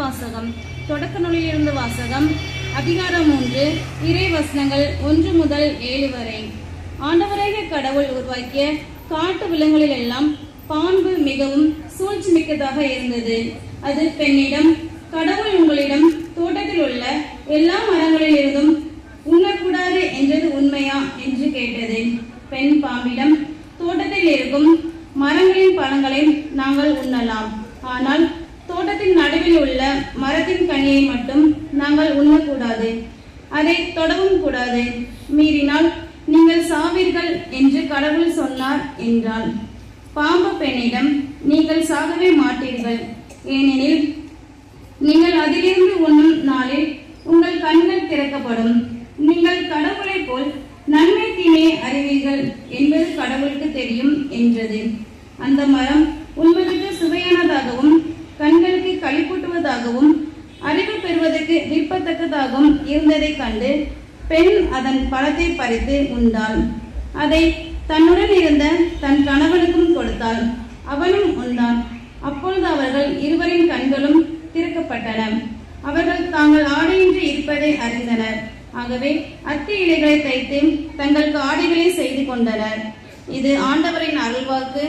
வாசகம் தொடக்க நூலிலிருந்து வாசகம் அதிகாரம் மூன்று இறை வசனங்கள் ஒன்று முதல் ஏழு வரை. ஆண்டவராக கடவுள் உருவாக்கிய காட்டு விலங்குகளில் எல்லாம் பாம்பு மிகவும் சூழ்ச்சி மிக்கதாக இருந்தது. அது பெண்ணிடம் கடவுள் உங்களிடம் தோட்டத்தில் உள்ள எல்லா மரங்களில் இருந்தும் உண்ணக்கூடாது என்றது உண்மையா என்று கேட்டது. பெண் பாம்பிடம் தோட்டத்தில் இருக்கும் மரங்களின் பழங்களை நாங்கள் உண்ணலாம். ஆனால் தோட்டத்தின் நடுவில் உள்ள மரத்தின் கனியை மட்டும் நாங்கள் உண்ணக்கூடாது அதை தொடவும் கூடாது. மீறினால் நீங்கள் சாவீர்கள் என்று கடவுள் சொன்னார் என்றாள். பாம்பு பெண்ணிடம் நீங்கள் சாகவே மாட்டீர்கள். ஏனெனில் நீங்கள் அதிலிருந்து உண்ணும் நாளில் உங்கள் கண்கள் திறக்கப்படும். நீங்கள் கடவுளைப் போல் நன்மை தீமையை அறிவீர்கள் என்பது கடவுளுக்கு தெரியும் என்றது. அந்த மரம் உண்மைக்கு சுவையானதாகவும் கண்கள் களிப்பூட்டுவதாகவும் அறிவு பெறுவதற்கு விருப்பத்தக்கதாகவும் இருந்ததைக் கண்டு பெண் அதன் பழத்தை பறித்து உண்டாள். அதை தன்னுடன் இருந்த தன் கணவனுக்கும் கொடுத்தாள். அவனும் உண்டான். அப்பொழுது அவர்கள் இருவரின் கண்களும் திறக்கப்பட்டன. அவர்கள் தாங்கள் ஆடையின்றி இருப்பதை அறிந்தனர். ஆகவே அத்தி இலைகளை தைத்து தங்களுக்கு ஆடைகளை செய்து கொண்டனர். இது ஆண்டவரின் அருள்வாக்கு.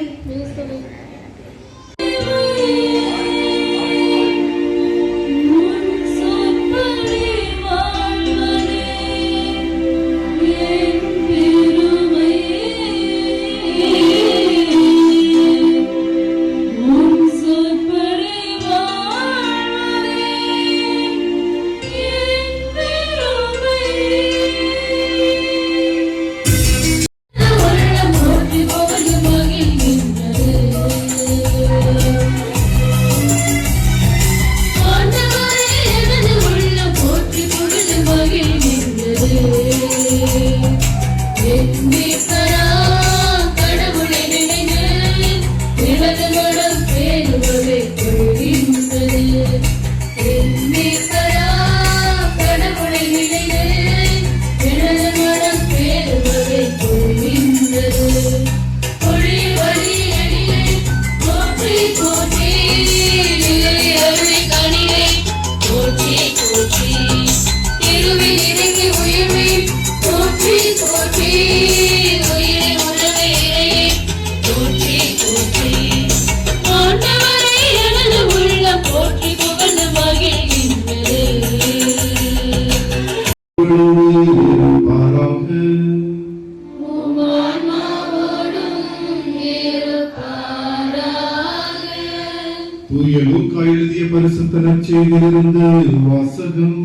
லூக்கா எழுதிய பரிசுத்த நற்செய்தியிலிருந்து வாசகம்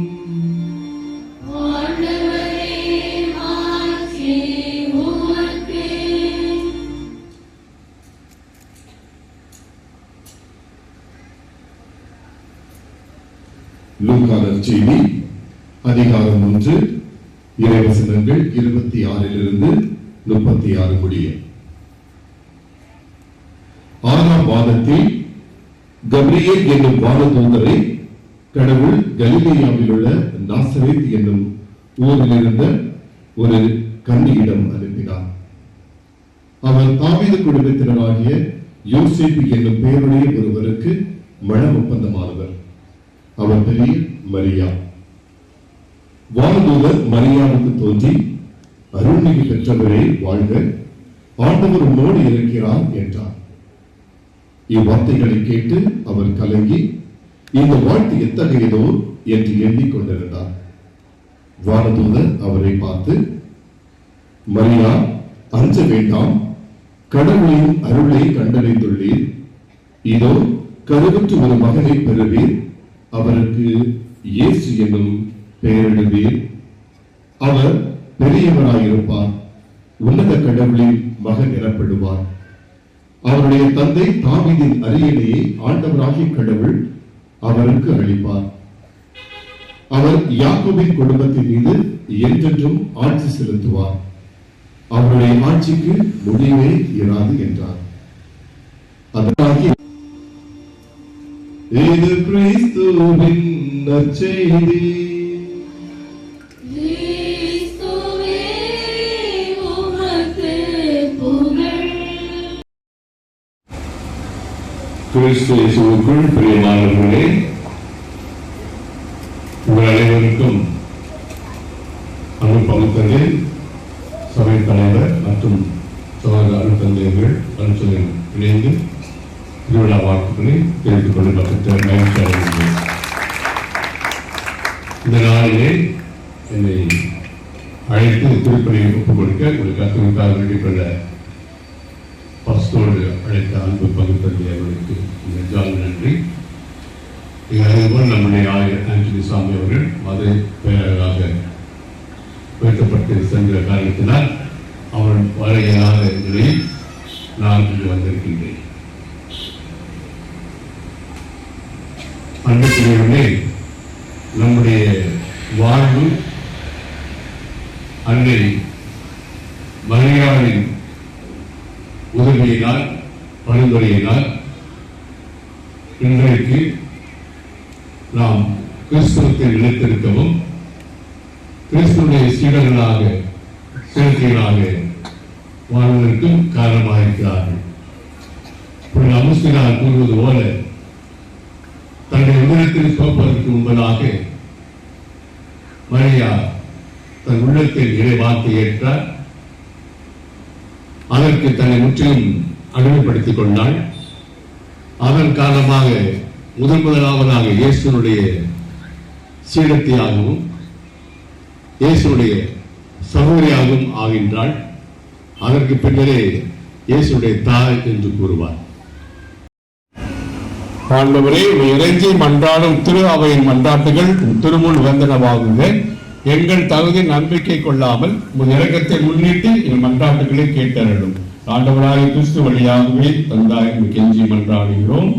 கப்ரியேல் என்னும் வானதூதரை கடவுள் கலிலேயாவில் உள்ள நாசரேத் என்னும் ஊரில் இருந்த ஒரு கன்னியிடம் அனுப்பினார். அவர் தாவீத குடும்பத்தினராகிய யோசிப் என்னும் பெயருடைய ஒருவருக்கு மன ஒப்பந்தமானவர். அவர் பெரிய மரியா. வானதூதர் மரியாவுக்கு தோன்றி அருள்மிகு பெற்றவரே வாழ்க. ஆண்டவர் உன்னோடு இருக்கிறார் என்றார். இவ்வார்த்தைகளை கேட்டு அவர் கலங்கி இந்த வாழ்த்து எத்தகையதோ என்று எண்ணிக்கொண்டிருந்தார். வானதூதர் அவரை பார்த்து மரியா அஞ்ச வேண்டாம். கடவுளின் அருளை கண்டறிந்துள்ளீர். இதோ கருவுற்று ஒரு மகனை பெறுவீர். அவருக்கு இயேசு என்னும் பெயரிடுவீர். அவர் பெரியவராயிருப்பார். உன்னத கடவுளின் மகன் எனப்படுவார். அவருடைய தந்தை தாவிதின் அரியணையை ஆண்டவராகிய கடவுள் அவருக்கு அளிப்பார். அவர் யாக்கோபின் குடும்பத்தின் மீது என்றென்றும் ஆட்சி செலுத்துவார். அவருடைய ஆட்சிக்கு முடிவே இராது என்றார். அதனாகி இது கிறிஸ்துவின் நற்செய்தி கிறிஸ்து இயேசுவுக்குள் பிரியமானவர்களே உங்கள் அனைவருக்கும் அருள் பங்குத்தந்தை சபை தலைவர் மற்றும் சகோதர அருள் தந்தையர்கள் அனுசரிகள் இணைந்து திருவிழா வாழ்த்துக்களை தெரிவித்துக் கொள்ள பக்கத்தில் மகிழ்ச்சி அடைகின்றேன். இந்த நாளிலே என்னை அழைத்து திருப்பணியை ஒப்புக் கொடுக்க உங்களுக்கு அத்துமிக்காக வேண்டிக் கொள்ள பஸ்தோடு அழைத்த அன்பு பகுத்தந்தை அவர்களுக்கு நெஞ்சால் நன்றி. அதேபோல் நம்முடைய ஆயர் ஆண்டனி சாமி அவர்கள் மதுரை பேரராக உயர்த்தப்பட்டு சென்ற காரணத்தினால் அவன் வர இயலாத நிலையில் நான் இங்கு வந்திருக்கின்றேன். அன்புக்குரியவர்களே நம்முடைய வாழ்வு அன்னை வருவது போல தன்னுடைய உள்ளத்தில் தோப்பதற்கு முன்பதாக மரியா தன் உள்ளத்தில் இறை ஏற்றார். அதற்கு தன்னை முற்றிலும் அடிமைப்படுத்திக் கொண்டாள். அதன் காரணமாக முதன் முதலாவதாக இயேசுனுடைய சீடத்தியாகவும் இயேசுடைய சகோதரியாகவும் ஆகின்றாள். அதற்கு பின்னரே இயேசுடைய தாய் என்று கூறுவார். ஆண்டவரே இறைஞ்சி மன்றாடும் திரு அவையின் மன்றாட்டுகள் உம் திருமுன் வந்தனவாகுக எங்கள் தகுதி நம்பிக்கை கொள்ளாமல் உன் இறக்கத்தை முன்னிட்டு என் மன்றாட்டுகளை கேட்டருளும். ஆண்டவராய் கிறிஸ்து வழியாகவே தந்தாய் கெஞ்சி மன்றாடுகிறோம்.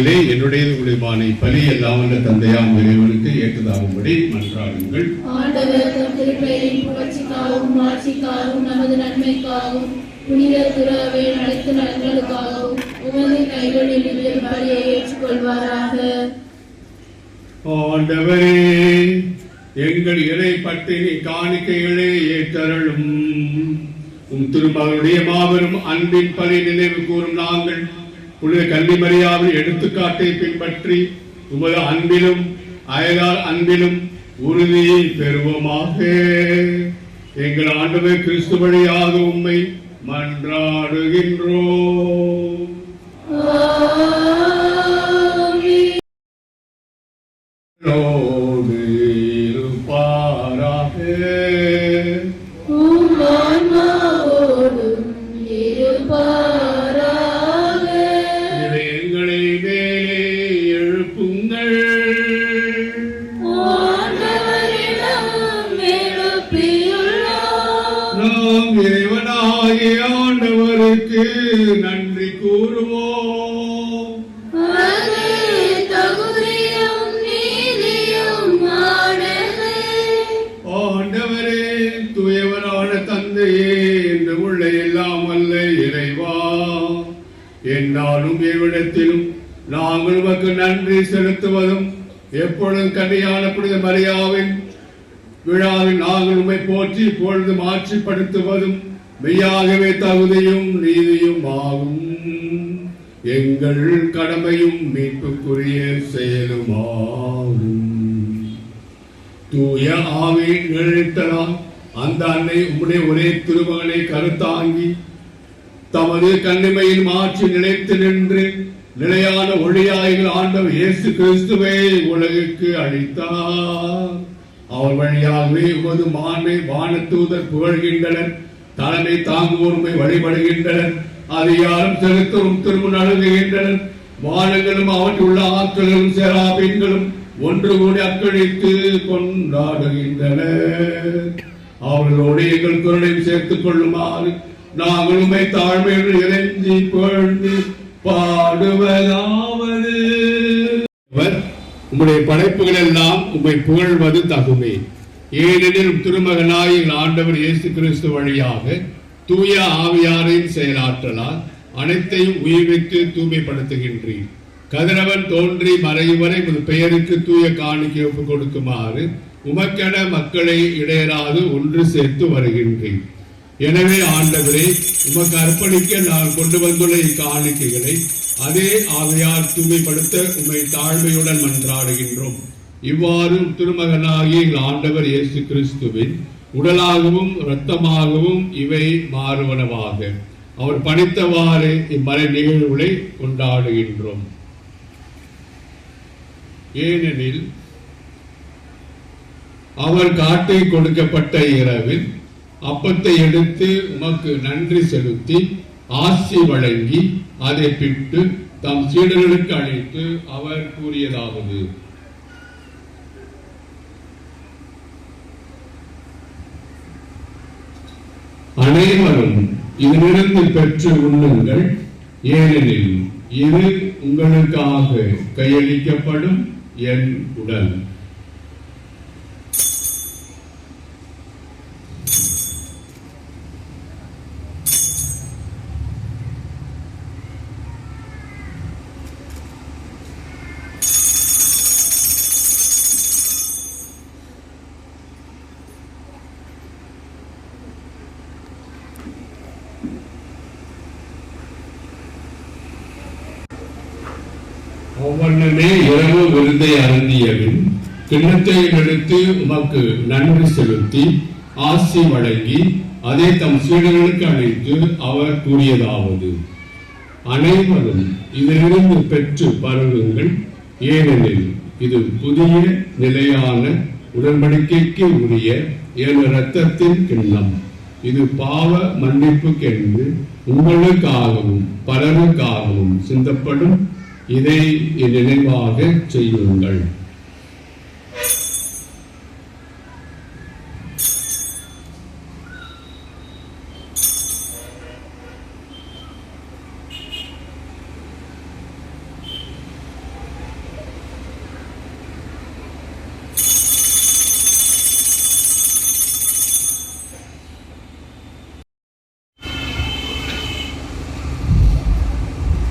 இதிலே என்னுடையது உங்களுமான பலி அல்லாமல் தந்தையாம் இறைவனுக்கு ஏற்றதாகும்படி மன்றாடுங்கள். ஆண்டவர் தம் திருப்பெயரின் புகழ்ச்சிக்காகவும் மாட்சிக்காகவும் நமது நன்மைக்காகவும் புனித துறவை அனைத்து நலன்களுக்காகவும் உமது கைகளில் இருந்து பலியை ஏற்றுக்கொள்வாராக. ஆண்டவரே எங்கள் இறை பட்டினி காணிக்கைகளை ஏற்றருளும். உம் திருமகளுடைய மாபெரும் அன்பின் பலி நினைவு கூறும் நாங்கள் புனித கன்னிமரியாவின் எடுத்துக்காட்டை பின்பற்றி உமது அன்பிலும் அயலார் அன்பிலும் உறுதியை பெறுவோமாக. எங்கள் ஆண்டவர் கிறிஸ்து வழியாக உம்மை மன்றாடுகின்றோம். ோடு நாங்கள் உமக்கு நன்றி செலுத்துவதும் எப்பொழுதும் கன்னியான புனித மரியாவின் விழாவில் நாங்கள் உண்மை போற்றி இப்பொழுது மாற்றிப்படுத்துவதும் மெய்யாகவே தகுதியும் நீதியும் ஆகும் எங்கள் கடமையும் மீட்புக்குரிய செயலுமாகும். தூய ஆவி நிழலித்தலாம் அந்த அன்னை உம்முடைய ஒரே திருமகனை கருத்தாங்கி தமது கண்ணிமையில் மாற்றி நிலைத்து நின்று நிலையான ஒளியாய்கள் ஆண்டவர் இயேசு கிறிஸ்துவை உலகுக்கு அளித்தார். அவர் வழியாகவே உமது மாண்பை வானத்தூதர் புகழ்கின்றனர். தலைமை தாங்குவோர்மை வழிபடுகின்றனர். அதிகாரம் செலுத்தவும் திரும்ப நழுகுகின்றனர் வானங்களும் அவற்றில் உள்ள ஆற்றல்களும் செராபின்களும் ஒன்று கூடி அக்களித்து கொண்டாடுகின்றனர் அவர்களோடு எங்கள் குரலையும் சேர்த்துக் கொள்ளுமாறு நாங்கள் உண்மை தாழ்மையுடன் இறைஞ்சி புகழ்ந்து பாடுவதாவது. உம்முடைய படைப்புகள் எல்லாம் உம்மை புகழ்வது தகுமே. ஏனெனில் திருமகனாய் எங்கள் ஆண்டவர் இயேசு கிறிஸ்து வழியாக தூய ஆவியாரின் செயலாற்றலால் அனைத்தையும் உயிர்வித்து தூய்மைப்படுத்துகின்றீர். கதிரவன் தோன்றி மறையும் வரை உமது பெயருக்கு தூய காணிக்கை ஒப்புக் கொடுக்குமாறு உமக்கென மக்களை இடையராது ஒன்று சேர்த்து வருகின்றேன். எனவே ஆண்டவரே உமக்கு அர்ப்பணிக்க நான் கொண்டு வந்துள்ள இக்காணிக்கைகளை அதே ஆவியால் தூய்மைப்படுத்த உம்மை தாழ்மையுடன் மன்றாடுகின்றோம். இவ்வாறு திருமகனாகிய எங்கள் ஆண்டவர் இயேசு கிறிஸ்துவின் உடலாகவும் இரத்தமாகவும் இவை மாறுவனவாக. அவர் பணித்தவாறு இம்மறை நிகழ்வுகளை கொண்டாடுகின்றோம். ஏனெனில் அவர் காட்டை கொடுக்கப்பட்ட இரவில் அப்பத்தை எடுத்து உமக்கு நன்றி செலுத்தி ஆசி வழங்கி அதை பிட்டு தம் சீடர்களுக்கு அழைத்து அவர் கூறியதாவது. அனைவரும் இதிலிருந்து பெற்று உண்ணுங்கள். ஏனெனில் இது உங்களுக்காக கையளிக்கப்படும் என் உடல். ஒவ்வொன்றுமே இரவு விருந்தை அருந்தியபின் கிண்ணத்தை எடுத்து உமக்கு நன்றி செலுத்தி ஆசி வழங்கி அதை தம் சீடர்களுக்கு அளித்து அவர் கூறியதாவது. அனைவரும் இதிலிருந்து பெற்று பருகுங்கள். ஏனெனில் இது புதிய நிலையான உடன்படிக்கைக்கு உரிய என் இரத்தத்தின் கிண்ணம். இது பாவ மன்னிப்புக்கென்று உங்களுக்காகவும் பலருக்காகவும் சிந்தப்படும் இதை நினைவாக செய்யுங்கள்.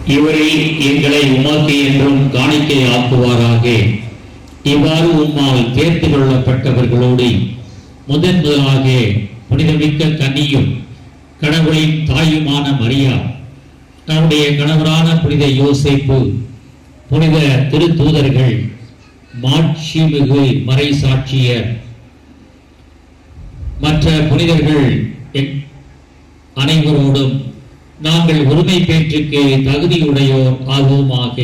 இவரை எங்களை உமக்கு என்றும் காணிக்கை ஆக்குவாராக. இவ்வாறு உம்மால் தேர்த்து கொள்ளப்பட்டவர்களோடு முதன் முதலாக புனிதமிக்க கன்னியும் கடவுளின் தாயுமான மரியா தன்னுடைய கணவரான புனித யோசிப்பு புனித திருத்தூதர்கள் மாட்சிமிகு மறை சாட்சியர் மற்ற புனிதர்கள் அனைவரோடும் நாங்கள் உரிமை பேற்றுக்கு தகுதியுடையோர் ஆகுவோமாக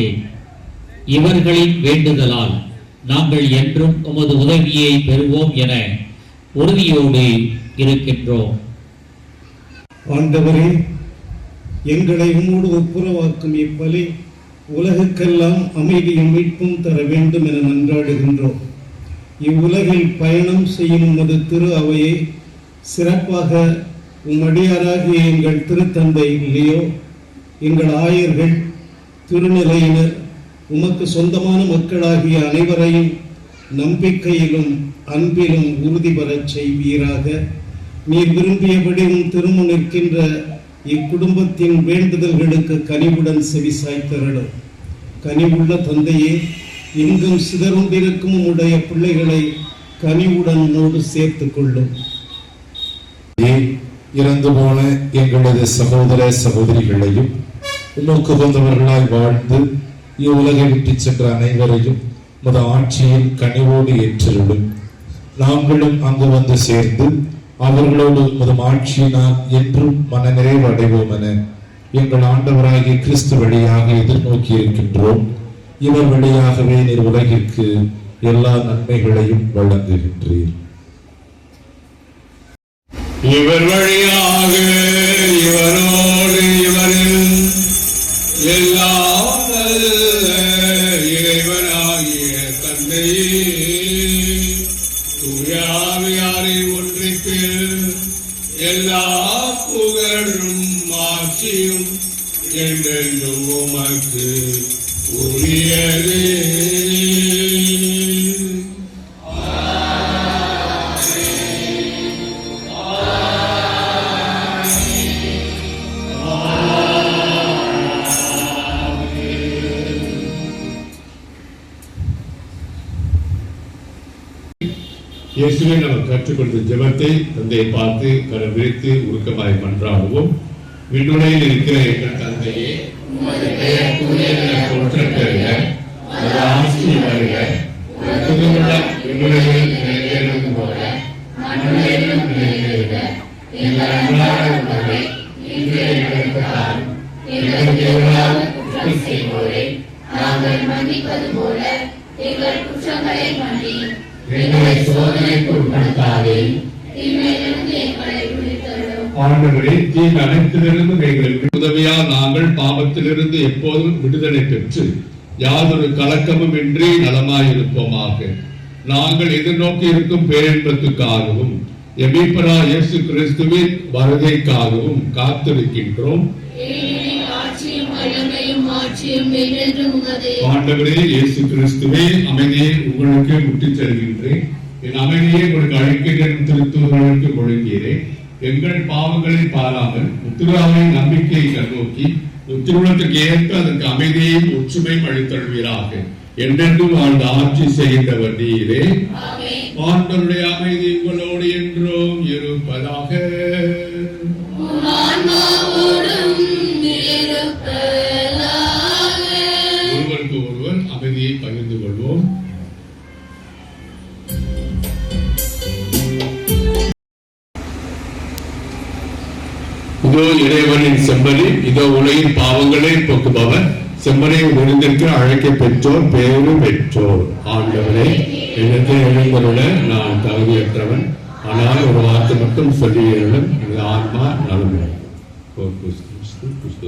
இவர்களின் வேண்டுதலால் நாங்கள் என்றும் உமது உதவியை பெறுவோம் என உறுதியோடு இருக்கின்றோம். ஆண்டவரே எங்களை உம்மோடு ஒப்புரவாக்கும் இப்பலி உலகுக்கெல்லாம் அமைதியும் மீட்பும் தர வேண்டும் என மன்றாடுகின்றோம். இவ்வுலகில் பயணம் செய்யும் உமது திரு அவையை சிறப்பாக உம்மடியாராகிய எங்கள் திருத்தந்தை இல்லையோ? எங்கள் ஆயர்கள் திருநிலையினர் உமக்கு சொந்தமான மக்களாகிய அனைவரையும் நம்பிக்கையிலும் அன்பிலும் உறுதி பெறச் செய்வீராக. நீர் விரும்பியபடி உன் திரும்ப நிற்கின்ற இக்குடும்பத்தின் வேண்டுதல்களுக்கு கனிவுடன் செவிசாய்த்தருளும் கனிவுள்ள தந்தையே எங்கும் சிதறுண்டிருக்கும் உம்முடைய பிள்ளைகளை கனிவுடன் நோடு சேர்த்து கொள்ளும் இறந்து போன எங்களது சகோதர சகோதரிகளையும் உமக்கு வந்தவர்களாய் வாழ்ந்து இவ்வுலகை விட்டு சென்ற அனைவரையும் முத ஆட்சியில் கனிவோடு ஏற்றிருளும். நாங்களும் அங்கு வந்து சேர்ந்து அவர்களோடு முதம் ஆட்சியினால் என்றும் மனநிறைவு அடைவோம் என எங்கள் ஆண்டவராகிய கிறிஸ்து வழியாக எதிர்நோக்கி இருக்கின்றோம். இவர் வழியாகவே நீர் உலகிற்கு எல்லா நன்மைகளையும் வழங்குகின்றீர். இவர் வழியாக இவரோடு இயேசுவே நம்ம கற்றுக் கொடுத்த ஜெபத்தை தந்தையை பார்த்து கரை விரித்து உருக்கமாய் மன்றாடுவோம். விண்ணுடையில் இருக்கிற எங்கள் தந்தையே உமது பெயர் தூயது என பெறுக. ஆட்சி வருக உமது திருவுளம் போல மண்ணுலகிலும் நிறைவேறுக. எங்கள் அன்றாட உணவை இன்று எங்களுக்கு தாரும் எங்களுக்கு குற்றம் செய்வோரை. நாங்கள் மன்னிப்பது போல எங்கள் குற்றங்களை மன்னியும். எங்களை சோதனைக்கு உட்படுத்தாதே ஆண்டவரே அனைத்திலிருந்தும் எங்களுக்கு உதவியா நாங்கள் பாவத்திலிருந்து எப்போதும் விடுதலை பெற்று யாதொரு கலக்கமும் இன்றி நலமாயிருப்போமாக. நாங்கள் எதிர்நோக்கி இருக்கும் பேரின்பத்துக்காகவும் எபிபரா இயேசு கிறிஸ்துவின் வருகைக்காகவும் காத்திருக்கின்றோம். ஆண்டவரே இயேசு கிறிஸ்துவே அமைதியை உங்களுக்கு முட்டிச் செல்கின்றேன் என் அமைதியை உங்களுக்கு அழைக்கின்ற திருத்தூர்களுக்கு ஒழுங்கிறேன் எங்கள் பாவங்களை பாராமல் உத்திராவை நம்பிக்கையை கண்ணோக்கி உத்திருளத்துக்கு ஏற்ப அதற்கு அமைதியையும் ஒற்றுமையும் அளித்தழுவீராக என்றென்றும் வாழ்ந்த ஆட்சி செய்கின்றவர் நீரே. ஆண்டவருடைய அமைதி உங்களோடு என்றும் இருப்பதாக. செம்மறி இதோ உலகின் பாவங்களை போக்குபவர் செம்மறை விருந்திற்கு அழைக்க பெற்றோர் பேரு பெற்றோர். ஆண்டவரே எனக்கு எழுந்தருள நான் தகுதியற்றவன். ஆனால் ஒரு வார்த்தை மட்டும் சொல்லி எழும் எனது ஆன்மா நலம் கிறிஸ்து கிறிஸ்து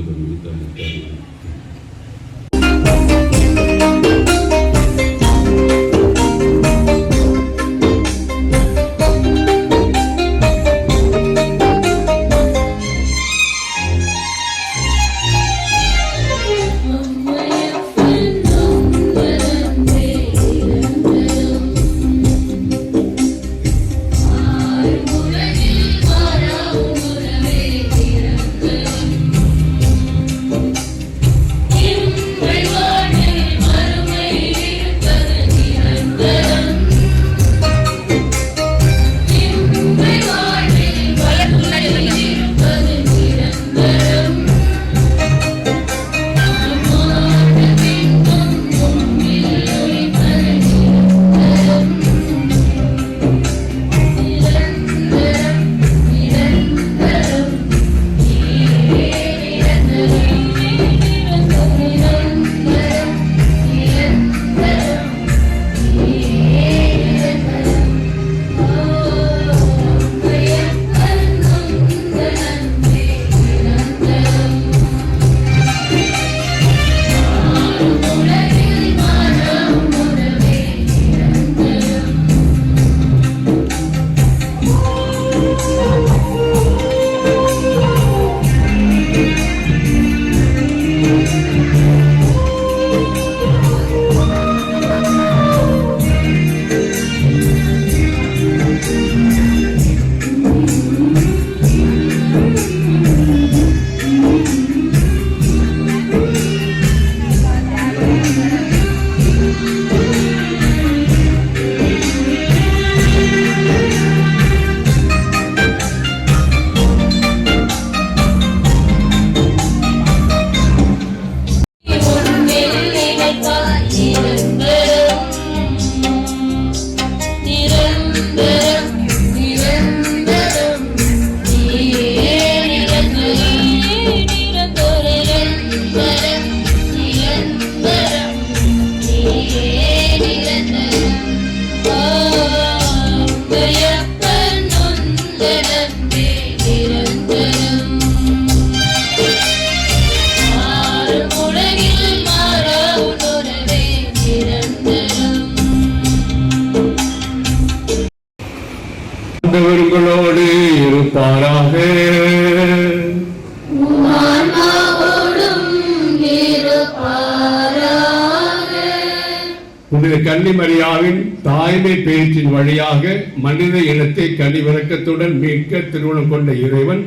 தாய்மை பேச்சின் வழியாக மனித இனத்தை கனிவிறக்கத்துடன் மீட்க திருவுளம் கொண்ட இறைவன்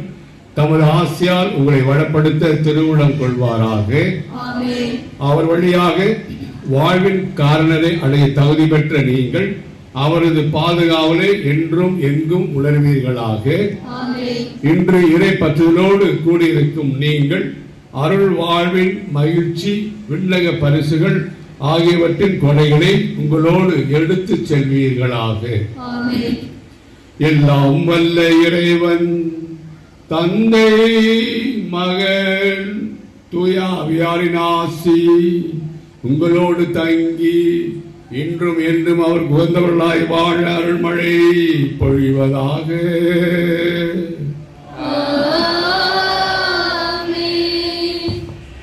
தமது ஆசியால் உங்களை வளப்படுத்த திருவுளம் கொள்வாராக. அவர் வழியாக வாழ்வின் காரணரை அடைய தகுதி பெற்ற நீங்கள் அவரது பாதுகாவலை என்றும் எங்கும் உணர்வீர்களாக. இன்று இறை பற்றுதலோடு கூடியிருக்கும் நீங்கள் அருள் வாழ்வின் மகிழ்ச்சி விண்ணக பரிசுகள் ஆகியவற்றின் கொடைகளை உங்களோடு எடுத்துச் செல்வீர்களாக. எல்லாம் வல்ல இறைவன் தந்தை மகன் தூயாவியாரின் ஆசி உங்களோடு தங்கி இன்றும் என்றும் அவர் உகந்தவர்களாய் வாழ அருள்மழை பொழிவதாக.